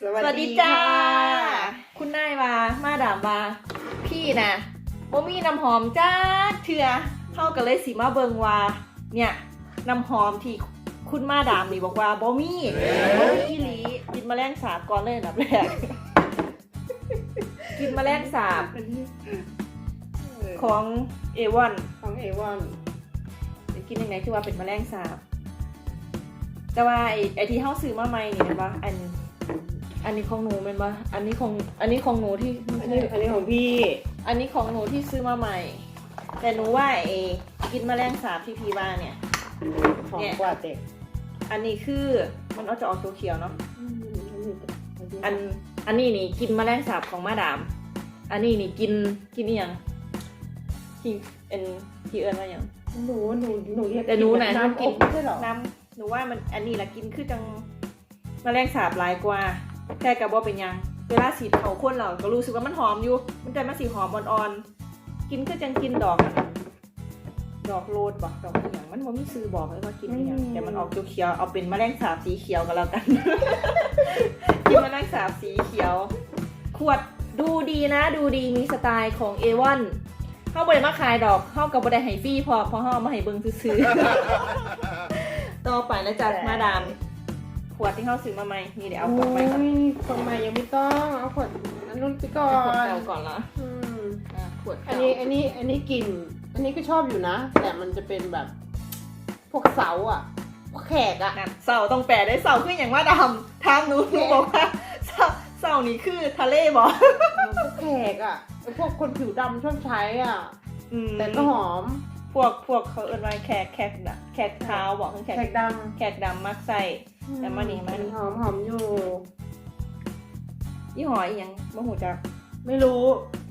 สวัสดีจ้า คุณนายว่ามาดามว่าพี่นะบ่มีน้ำหอมจ้าเถื่อเท่ากันเลยสิมาเบิงว่าเนี่ยน้ำหอมที่คุณมาดามนี่บอกว่าบ่มีบ่มีอีหลีกินแมลงสาบก่อนเลยอันดับแรก กินแมลงสาบของเอวอนของเอวอนจะกินยังไงคือว่าเป็นแมลงสาบ แต่ว่าไอ้ไอ้ที่เฮาซื้อมาใหม่นี่แม่นบ่อัน อันนี้ของหนูแม่นบ่อันนี้ของ อันนี้ของหนูที่อันนี้อันนี้ของพี่อันนี้ของหนูที่ซื้อมาใหม่ แต่หนูว่าไอ้กินแมลงสาบที่พี่ว่าเนี่ยของเนี่ยกว่าเด็กอันนี้คือมันเอาจะออกเขียวๆเนาะอัอัน อันนี้นี่กินแมลงสาบของมาดาม อันนี้นี่กิน กินอหยังที่เป็นที่เอิ้นว่าหยังหนูหนูหนูเรียกแต่หนูน่ะน้ำกิอบไม่ใช่เหรอน้ำหนูว่ามันอันนี้ละกินคือจังแมลงสาบหลายกว่า แค่กับว่าเป็นหยัง เวลาสีเขาคนเราก็รู้สึกว่ามันหอมอยู่ มันแต่มาสีหอมอ่อนๆ กินคือจังกินดอกอะดอกโรดบอกดอกอหย่างมันว่ามีซื้อบอกเลยว่ากินอหย่างแต่มันออกเขียวๆเอาเป็นแมลงสาบสีเขียวก็แล้วกัน กินแมลงสาบสีเขียว ขวดดูดีนะ ดูดีมีสไตล์ของเอวอนเข้าบริมาขายดอกเข้ากับบริไฮฟรี่พอเพราะเข้าเอามาให้เบิ้งซื้อๆต่อไปนะจ๊ะมาดาม ขวดที่เข้าซื้อมาใหม่ นี่เดี๋ยวเอาขวดใหม่ก่อนโอ้ยคนใหม่ยังไม่ต้อง เอาขวดอันนู้นไปก่อเอาขวดนเก่าก่อนละอืมอะขวดอัเก่านนี้อันนี้อันนี้กลิ่น อันนี้ก็ชอบอยู่นะ แต่มันจะเป็นแบบ พวกเสาอะ พวกแขกอะ นั่นเสาต้องแปลได้เสาคืออย่างว่าดำทางหนูหนูบอกว่าเสาเสานี่คือทะเลบอกพวกแขกอะไอ้พวกคนผิวดำชอบใช้อะอืมแต่ก็หอม พวกพวกเขาเอิ้นว่าแขกแขกน่ะแขกเท้าบอกคือแขกแขกดแขกดำมักใส่ำ แต่มานี่มานี่หอมหอมอยู่ ยี่ห้ออีหยังมะหูจัก ไม่รู้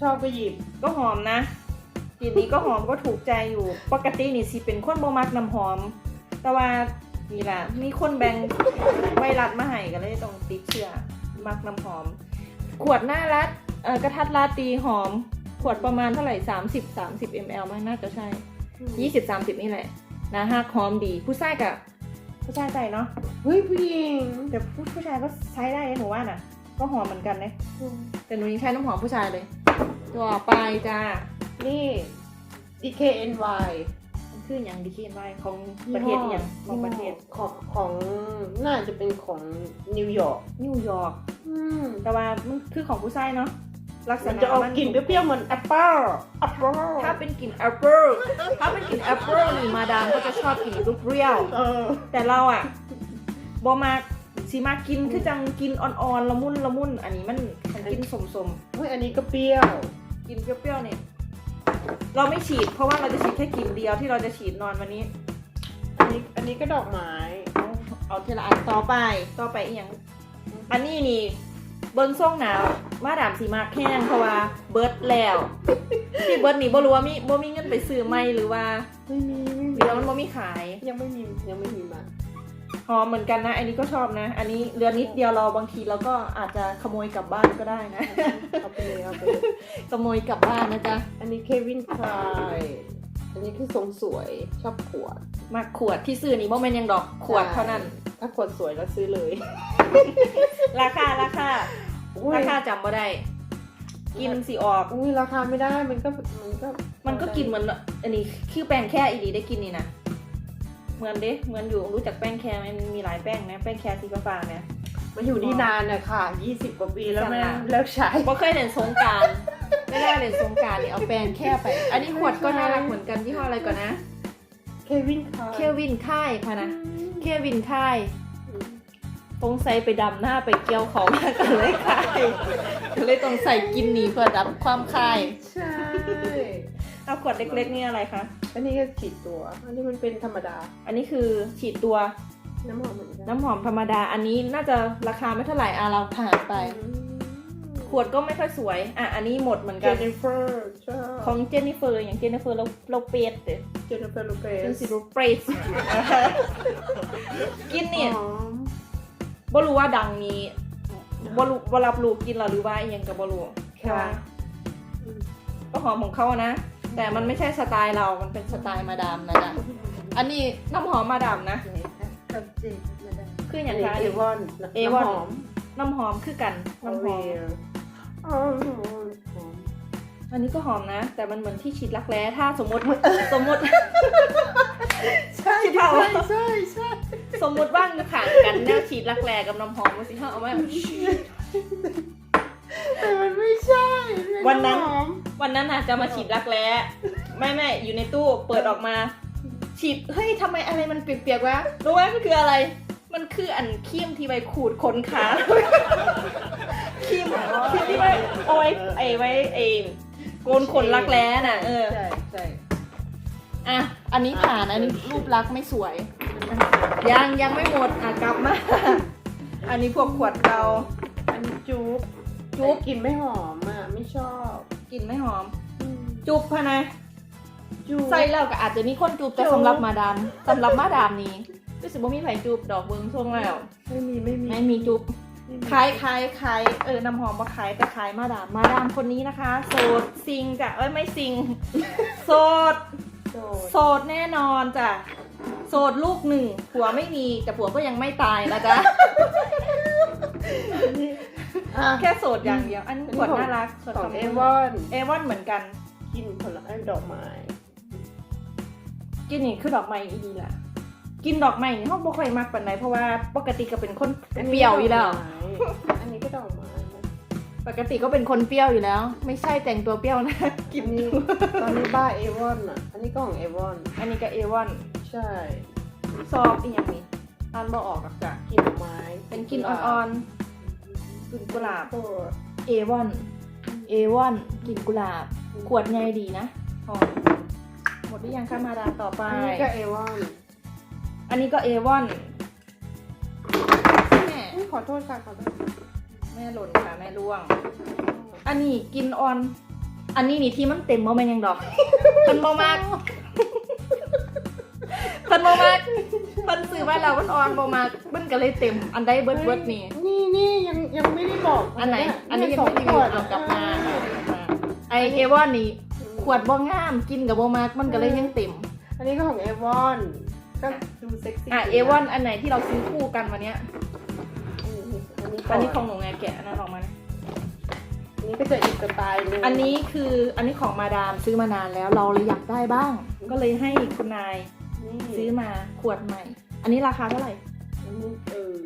ชอบก็หยิบ ก็หอมนะกลิ่นนี้ก็หอมก็ถูกใจอยู่ ปกตินี่สิเป็นคนบ่มักน้ำหอม แต่ว่านี่ล่ะมีคนแบ่งไวรัสมาให้ก็เลยต้องติดเชื้อมักน้ำหอม ขวดหน้ารัดเอ่อกระทัดราตรีหอม ขวดประมาณเท่าไหร่30 30 ml มั้งน่าจะใช่20 30นี่แหละนะฮักหอมดี ผู้ชายกับ ผู้ชายใจเนาะเฮ้ยผู้หญิงแต่ผู้ผู้ชายก็ใช้ได้นะหนูว่าน่ะ ก็หอมเหมือนกันนะแต่หนูยังใช้น้ำหอมผู้ชายเลย ตัวไปจ้านี่ DKNY มันคืออย่างดีเคนไว้ของประเทศอหย่างของประเทศของของน่าจะเป็นของนิวยอร์กนิวยอร์กอืมแต่ว่ามันคือของผู้ชายเนาะ ลักษมันณะจะออกมันกลิ่นเปรี้ยวๆเหมือนแอปเปิ้ลแอปเปิ้ลถ้าเป็นกลิ่นแอปเปิลถ้าเป็นกลิ่นแอปเปิลนี่มาดามก็จะชอบกลิ่นเปรี้ยวเออๆแต่เราอะบอมาสีมากินคือจังกินอ่อนๆละมุนละมุนอันนี้มันมันกินสมๆเฮ้ยอันนี้ก็เปรี้ยว กินเปรี้ยวๆเนี่ยเราไม่ฉีด เพราะว่าเราจะฉีดแค่กลิ่นเดียวที่เราจะฉีดนอนวันนี้ อันนี้อันนี้ก็ดอกไม้ เอาเอาทีละอันต่อไปต่อไปอีกอย่างอันนี้นี่ เบิ้งส่งหนาวมาดามสีมากแห้งเพราะว่าเบิร์ดแล้วที่เบิร์ดนี่บ่รู้ว่ามีบ่มีเงินไปซื้อไหมหรือว่าไม่มีไม่หมีรือว่ามันบ่มีขายยังไม่มียังไม่มีมาหอมเหมือนกันนะ อันนี้ก็ชอบนะ อันนี้เรือนิดเดียวเราบางทีเราก็อาจจะขโมยกลับบ้านก็ได้นะเอาไปเลยเอาไปเลยขโมยกลับบ้านนะจ๊ะอันนี้เควินคลายอันนี้คือทรงสวยชอบขวดมาขวดที่ซื้อนี่บ่แม่นหยังดอกขวดเท่านั้น ถ้าขวดสวยแล้วซื้อเลย ราคาราคาอุ๊ยราคาจำบ่ได้ กินสิออก อุ้ยราคาไม่ได้มันก็มันก็มันก็กินเหมือนอันนี้คือแป้งแค่อีดีได้กินนี่นะเหมือนเด้เหมือนอยู่รู้จักแป้งแค่ไหมมันมีหลายแป้งนะแป้งแค่สีฟ้าๆเนี่ยมาอยู่นี่นานนะค่ะ20กว่าปีแล้วแม่สั่งละเลิกใช้บ่เคยเล่นสงกรารไม่ได้เล่นสงกรารนี่เอาแป้งแค่ไป อันนี้ขวดก็น่ารักเหมือนกันยี่ห้ออะไรก่อนนะ เควินคลายเควินค่ายพะนะ เควินค่าย ตรงใส่ไปดำหน้าไปเกี่ยวเขามากันเลยค่ายก็เลยต้องใส่กินหนีเพื่อดับความคาย ใช่เอาขวดเล็กๆนี่อะไรคะ อันนี้ก็ฉีดตัว อันนี้มันเป็นธรรมดา อันนี้คือฉีดตัว น้ำหอมเหมือนกันน้ำหอมธรรมดา อันนี้น่าจะราคาไม่เท่าไหร่อะเราผ่านไป ขวดก็ไม่ค่อยสวย อะ อันนี้หมดเหมือนเจกัน นนิเฟอร์ชอบของเจนนิเฟอร์อย่างเจนนิเฟอร์เราเราเปรตเด้เจนนิเฟอร์ลูเปเจนสสิโรเปรตกินเนี่ย หอม บ่รู้ว่าดังนี้บ่รู้บ่รับรู้กินหรอหรือว่าอหยังกับบ่รู้แค่ว่าก็หอมของเขาอะนะ แต่มันไม่ใช่สไตล์เรา มันเป็นสไตล์มาดามนะจ๊ะอันนี้น้ำหอมมาดามนะ กับเจนมาได้คืออย่างไรเอวอนเอวอนน้ำหอมน้ำหอมคือกันน้ำหอมอ๋อหอมอันนี้ก็หอมนะ แต่มันเหมือนที่ฉีดรักแร้ถ้าสมมติสมมติ ใช่คิดเปล่าใช่ใช่ใช่ สมมติว่าอยู่ขางกันแนวฉีดรักแร้กับน้ำหอมมาสิฮะเอาไว้แบบแต่มันไม่ใช่มัวันนั้นหอมวันนั้นน่ะจะมาฉีดรักแร้ไม่ไม่อยู่ในตู้เปิดออกมา ฉีดเฮ้ยทำไมอะไรมันเปียกๆวะรู้ไหมมันคืออะไร มันคืออันครีมที่ไว้ขูดขนขาครีมครีมที่ไว้เอาไว้ไอ้ไว้ไอ้โกนขนรักแร้น่ะเออใช่ใช่อะอันนี้ผ่านอันนี้รูปลักษณ์ไม่สวย ยังยังไม่หมดอะกลับมา อันนี้พวกขวดเกาอันนี้จุ๊บจุ๊บแต่กลินไม่หอมอะ ไม่ชอบกลิ่นไม่หอม จุบพะนะ จุ๊บใส่แล้วก็อาจจะมีคนจุบแต่จุ๊บสำหรับมาดามสำหรับมาดามนี้รู้สึกว่ามีไผ่จุบดอกเบิงช่วงแล้ว ไม่มีไม่มีไม่มีจุบไม่มีขายขายขายเออน้ำหอมมาขายแต่ขายมาดามมาดามคนนี้นะคะ โสดซิงจ้ะเอ้ยไม่ซิง โสดโดดโสดแน่นอนจ้ะ โสดลูกหนึ่งผัวไม่มีแต่ผัวก็ยังไม่ตายนะจ๊ะ อะแค่โสดอย่างเดียว อันนี้ขวดน่ารักของเอวอน เอวอนเหมือนกัน กินผลไม้ดอกไม้ กินนี่คือดอกไม้อีดีล่ะ กินดอกไม้นี่เขาบ่ค่อยมักปานใดเพราะว่าปกติก็เป็นคนเปรี้ยวอยู่แล้ว อันนี้ก็ดอกไม้นะปกติก็เป็นคนเปรี้ยวอยู่แล้ว ไม่ใช่แต่งตัวเปรี้ยวนะ กิอันนนี้ตอนนี้บ้าเอวอนอะ อันนี้ก็ของเอวอน อันนี้ก็เอวอน ใช่ซอบอีกอย่างนี้อ่านบ่ออกอะจ้ะกลินดอกไม้เป็นกลินอ่อนๆกลิ่นกุหลาบๆตัวเอวอนเอวอนกลิ่นกุหลาบ ขวดไงดีนะหอมหมดหรือยังคะมาดามต่อไป อันนี้ก็เอวอนอันนี้ก็เอวอนแม่อุ๊ยขอโทษค่ะขอโทษแม่หล่นค่ะแม่ร่วง อันนี้กินออน อันนี้นี่ที่มันเต็มบ่แม่นยังดอกมันบ่มาก มันบ่มากมันซื้อมาแล้วมันออนบ่มากมันก็เลยเต็มอันใดเบิดเบิดนี่ นี่นี่ยังยังไม่ได้บอกอันไหนเยอันนี้ยังสไม่รีวิวขวดเอากลับมาเอากลับมาไอเอวอนนี่ขวดบ่งามกินกับบ่มากมันก็เลยยังเต็ม อันนี้ก็ของเอวอนก็ดูเซ็กซี่อะเอวอนอันไหนที่เราซื้อคู่กันวันเนี้ยอันนี้อันนี้ของหนูไงแกะอันนั้นออกมานะอันนี้ก็จะอีกสไตล์หนึงอันนี้คืออันนี้ของมาดามซื้อมานานแล้วเราเลยอยากได้บ้าง ก็เลยให้คุณนายนี่ ซื้อมาขวดใหม่ อันนี้ราคาเท่าไหร่อันนี้เออ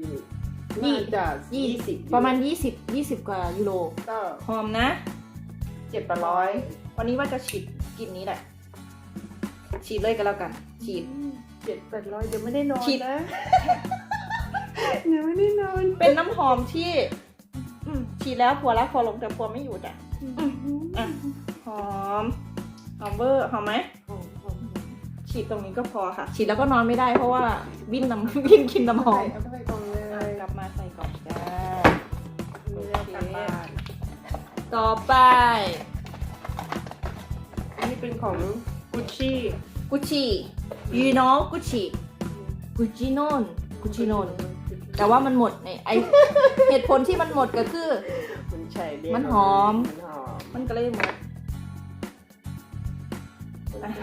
ยี่น่าจะยี่สิบประมาณ20 20กว่ายูโรก็หอมนะเจ็ดแปดร้อยวันนี้ว่าจะฉีดกลินนี้แหละ ฉีดเลยก็แล้วกัน ฉีดเจ็ดแปดร้อยเดี๋ยวไม่ได้นอนฉีดนะเดี๋ยวไม่ได้นอน เป็นน้ำหอมที่อืมฉีดแล้วผัวรักผัวหลงแต่ผัวไม่อยู่จ้ะอะหอม หอมเบอร์หอมไหมหอมหอม ฉีดตรงนี้ก็พอค่ะ ฉีดแล้วก็นอนไม่ได้เพราะว่าวิ่นน้ำ วิ่นกินน้ำหอมเอาไปกล่องเลอะยกลับมาใส่กล่องจ้ามีเรื่องกลับบ้านต่อไป อันนี้เป็นของกุชชี่ กุชชี่ you know กุชชี่กุชิโนนกุชิโนนแต่ว่ามันหมดเนี่ยไอเหตุผลที่มันหมดก็คือ มันใช่เรียกมันหอมมันหอม มันก็เลยหมดอะ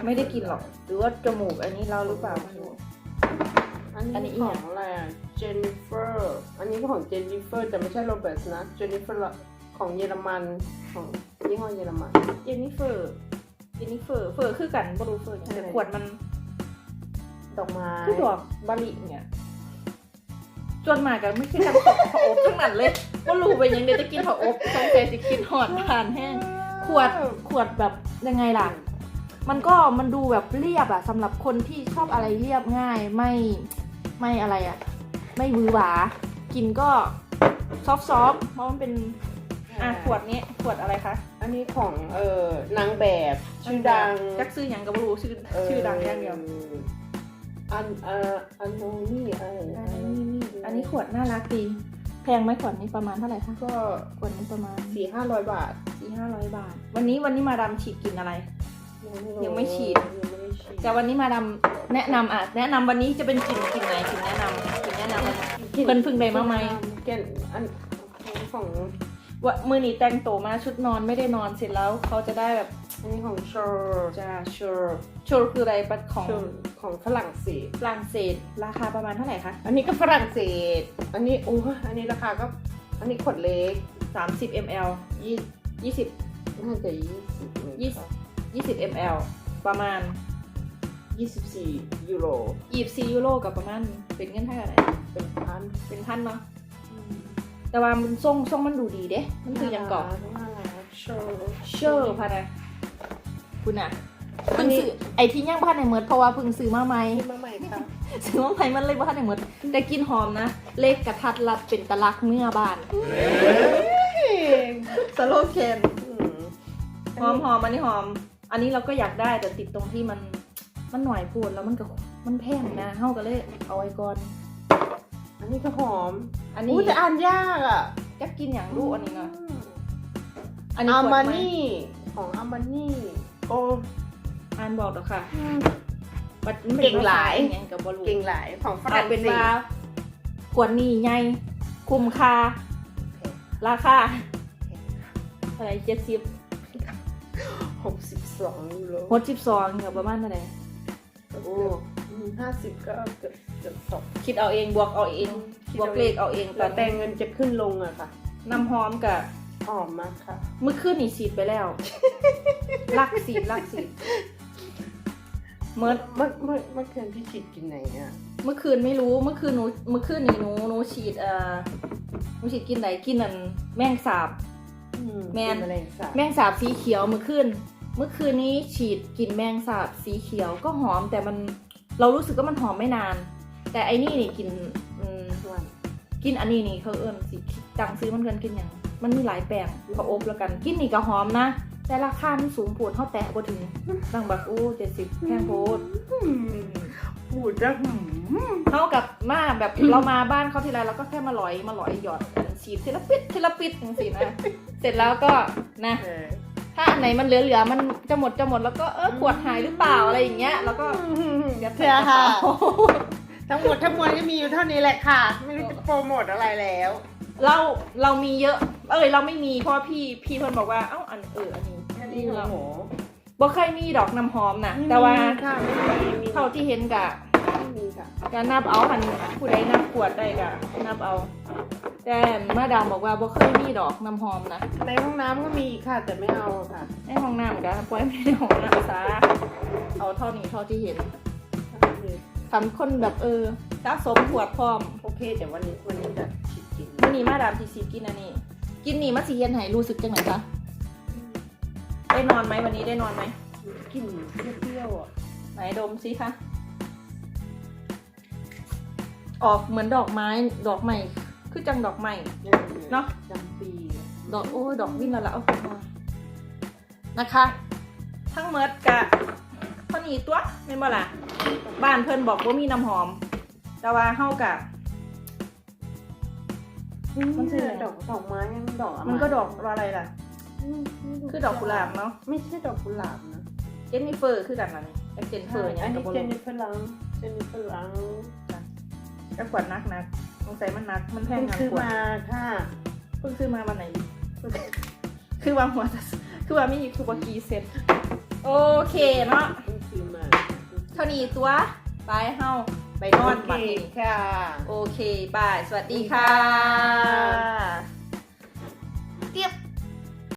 ไม่ได้กินหรอก หรือว่าจมูกอันนี้เราหรือเปล่าไม่รู้ อันอันนี้นี้อีกขออย่างงอะไรอะเจนนิเฟอร์ อันนี้ก็ของเจนนิเฟอร์แต่ไม่ใช่โรเบิร์ตนะ เจนนิเฟอร์ของเยอรมันของยี่ห้อเยอรมัน เจนนิเฟอร์ เจนนิเฟอร์ เฟอร์คือกันบรูเฟอร์อย่างใช่แต่ขวดมัน ดอกไม้คือดอกบาลิเนี่ยจนมากันไม่ใช่กันผักอบทั้งนั้นเลยว่ารู้ไปยังเดี๋ยวจะกินผักอบสงสัยจะคิดหอดทานแห้ง ขวดขวดแบบยังไงล่ะ มันก็มันดูแบบเรียบอะสำหรับคนที่ชอบอะไรเรียบง่ายไม่ไม่อะไรอะไม่หวือหวากินก็ซอฟต์ๆเพราะมันเป็นอะขวดนี้ขวดอะไรคะอันนี้ของเอ่อนางแบบชื่อดังจักซื้อหยังก็ไม่รู้ชื่อชื่อดังอย่างเดียวอันเอ่ออันโนนี่อะไรอันนี้นี่อันนี้ขวดน่ารักดีแพงไหมขวดนี้ประมาณเท่าไหร่คะก็ขวดนี้ประมาณสี่ห้าร้อยบาทสี่ห้าร้อยบาท วันนี้วันนี้มาดามฉีดกินอะไร ยังไม่ฉีดยังไม่ได้ฉีด แต่วันนี้มาดามแนะนำอะ แนะนำวันนี้จะเป็นกลิ่นกลิ่นไหนกลิ่นแนะนำกลิ่นแนะนำวันนี้เพิ่นเพิ่งได้มาใหม่เกนอันของว่ามือนี้แต่งโตวมาชุดนอนไม่ได้นอนเสร็จแล้วเขาจะได้แบบอันนี้ของชอร์จะชัวร์ชัวร์คืออะไรปะของของฝรั่งเศสฝรั่งเศสราคาประมาณเท่าไหร่คะอันนี้ก็ฝรั่งเศส อันนี้โอ้อันนี้ราคาก็อันนี้ขวดเล็ก 30 ml ยี่20น่าจะยี่สิบยี่สิบ 20 ml ประมาณยี่สิบสี่ยูโร24ยูโรกับประมาณเป็นเงินไทยอะไรเป็นพันเป็นพันเนาะแต่ว่ามันทรงทรงมันดูดีเด้ มันคือหยังก่อนน่ารักโชว์เชอร์พะนะคุณอะเพิ่งซื้อไอที่ย่างพันในเมิดเพราะว่าเพิ่งซื้อมาใหม่ที่มาใหม่ค่ะซื้อมาใหม่มันเลยพันในเมิดแต่กลินหอมนะ เลขกระทัดรัดเป็นตะลักเมื่อบานสโลแกนอืมหอมหอมอันนี้หอม อันนี้เราก็อยากได้แต่ติดตรงที่มันมันหน่อยพูดแล้วมันก็มันแพงนะเฮาก็เลยเอาไว้ก่อน อันนี้ก็หอมอันนี้อู้แต่อ่านยากอะจะกินอย่างลูกอันนี้เนาะมอันนี้อาขวดมาใหนี่ของอามานี่โอ้อ่านบอกเด้อค่ะอืมบัดมันเป็นเก่งหลายภษอหยังกับบอลูเก่งหลายของฝเอารั่งเป็นเศว่าสขวดนี้ใหญ่คุ้มค่าราคาอะไรเจ็ดสิบหกสิบ สองยูโรหกสิบสองเนี่ยประมาณเท่าไหร่โอ้ห้าสิบก็เกือบเกือบสองคิดเอาเองบวกเอาเองคิดบวเอากเองเลขเอาเองตแล้อวนแต่เงินจะขึ้นลงอะค่ะ น้ำหอมกับหอมมากค่ะ เมื่อคืนนี่ฉีดไปแล้ว ลักสีดลักสีดเมื่อเมื่อเมื่อเมื่อคืนพี่ฉีดกินไหนอะเมื่อคืนไม่รู้เมื่อคืนหนูเมื่อคืนนี่หนูหนูฉีดเอ่อหนูฉีดกินไหนกินนั่นแมงสาบอืแมนกิแมลงสาบแมงสาบสีเขียวเมื่อคืน เมื่อคืนนี้ฉีดกลิ่นแมงสาบสีเขียวก็หอมแต่มันเรารู้สึกว่ามันหอมไม่นาน แต่ไอ้นี่นี่กลิ่นอืมส่วนกลิ่นอันนี้นี่เขาเอิ่มสิจังซื้อมันเกินกลิ่นอย่างมันมีหลายแปลงเขาอบแล้วกันกลิ่นนี่ก็หอมนะ แต่ราคามันสูงโผดเท่าแตะบ่ถึงบางบักอู้เจ็ดสิบแพงโพดหูจะหืมเท่ากับมาแบบเรามาบ้านเขาทีไรเราก็แค่มาหลอยมาหลอยหยอดฉีดทีละปิดทีละปิดจังสินะ เสร็จแล้วก็นะเออ ถ้าอันไหนมันเหลือๆมันจะหมดจะหมดแล้วก็เออขวดหายหรือเปล่าอะไรอย่างเงี้ย แล้วก็ยัดใส่เชื่อกระค่ะเป๋าทั้งหมดทั้งมวลก็มีอยู่เท่านี้แหละค่ะ ไม่รู้จะโปรโมทอะไรแล้ว เราเรามีเยอะ เอ้ยเราไม่มีเพราะว่าพี่พี่เพิ่นบอกว่าเอ้าอันเอออันนี้อันนี้เราโอ้โหบ่เคยมีดอกน้ำหอมนะแต่ว่าค่ะไม่มีมีเท่าที่เห็นกะไม่มีค่ะก็นับเอาหันผู้ใดนับขวดได้กะนับเอา แต่มาดามบอกว่าบ่เคยมีดอกน้ำหอมนะในห้องน้ำก็มีอีกค่ะ แต่ไม่เอาค่ะ ในห้องน้ำก็ปล่อยไม่ในห้องน้ำซะเอาเท่านี้เท่าที่เห็นทำคนแบบเออสะสมขวดพร้อม โอเคเดี๋ยววันนี้วันนี้จะฉีดกินมื่อนี้มาดามทีซีกินอันนี้ กินนี่มาสีเย็นให้รู้สึกจังไหนคะได้นอนไหมวันนี้ได้นอนไหมกลิ่นเปรี้ยวๆอะไหนดมสิคะ ออกเหมือนดอกไม้ดอกใหม่ คือจังดอกใหม่เนอะจำปีดอกโอ้ยดอกวินแล้วละเอามานะคะ ทั้งเมิดกะเท่านี้ตัวไม่นบ่ล่ะบ้านเพิ่นบอกว่ามีน้ำหอม แต่ว่าเฮากะมันคืออะไรดอกดอกไม้มันดอกะไรมันก็ดอกอะไรล่ะมคือดอกกุหลาบเนาะไม่ใช่ดอกกุหลาบนะเจนนิเฟอร์คือกันนะนี่ไอ้เจนเฟอร์เนี่ยอันกันี้บบอเจลนนิเฟอร์ลังเจนนิเฟอร์ลัง ก็ขวดนักนักสงสัยมันนัก มันแพเพิ่งงงานซื้อขวดมาค่ะเพิ่งซื้อมาวันไหน คือว่าหัวจะคือว่ามีคือว่ากีเซ็ตโอเคเนาะ เพิ่งซื้อมาเท่านี้ตัวไปเฮาไปนอนโอเคบัดนี้ค่ะ โอเคบาย สวัสดีค่ะ